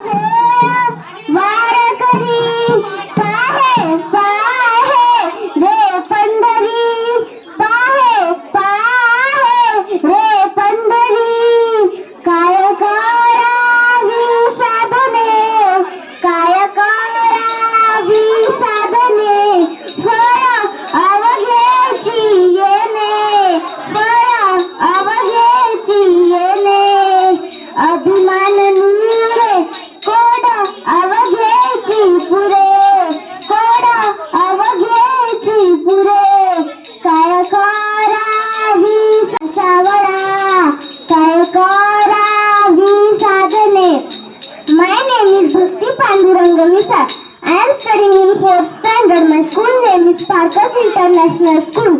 Yeah. Bhakti Panduranga Misal. I am studying in 4th standard. My school name is Parkers International School.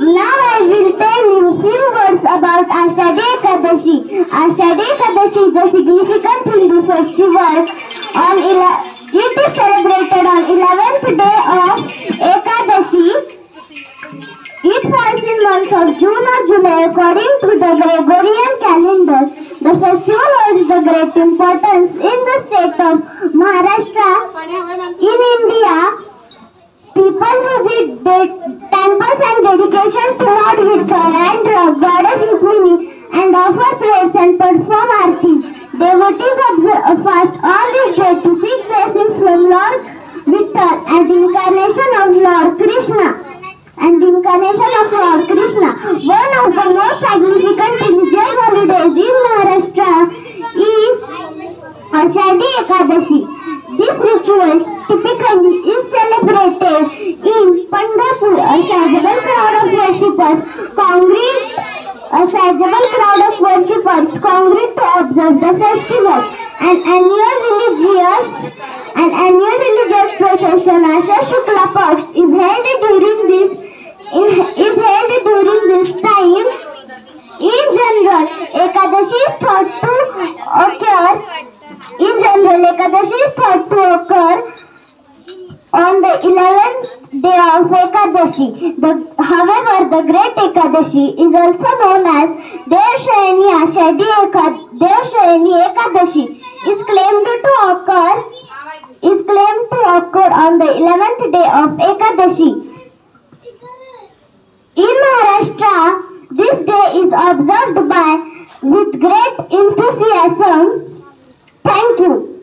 Now I will tell you few words about Ashadi Ekadashi. Ashadi Ekadashi is a significant Hindu festival. On it is celebrated on 11th day of Ekadashi. It falls in month of June or July according to the Gregorian calendar. The festival holds the great importance state of Maharashtra. In India, people visit temples and dedication Lord Vishnu and Goddess Rukmini and offer prayers and perform arti. Devotees observe uh, fast all this day to seek blessings from Lord Vishnu and incarnation of Lord Krishna and incarnation of Lord Krishna. Ashadi Ekadashi. This ritual typically is celebrated in Pandapur. A sizable crowd of worshippers congregate a sizable crowd of worshippers congregate to observe the festival. An annual In Ekadashi is thought to occur on the 11th day of Ekadashi. The, however, the Great Ekadashi is also known as Devshayani Ashadi Ekad, Ekadashi is claimed to occur is claimed to occur on the 11th day of Ekadashi. In Maharashtra, this day is observed by with great enthusiasm. Thank you.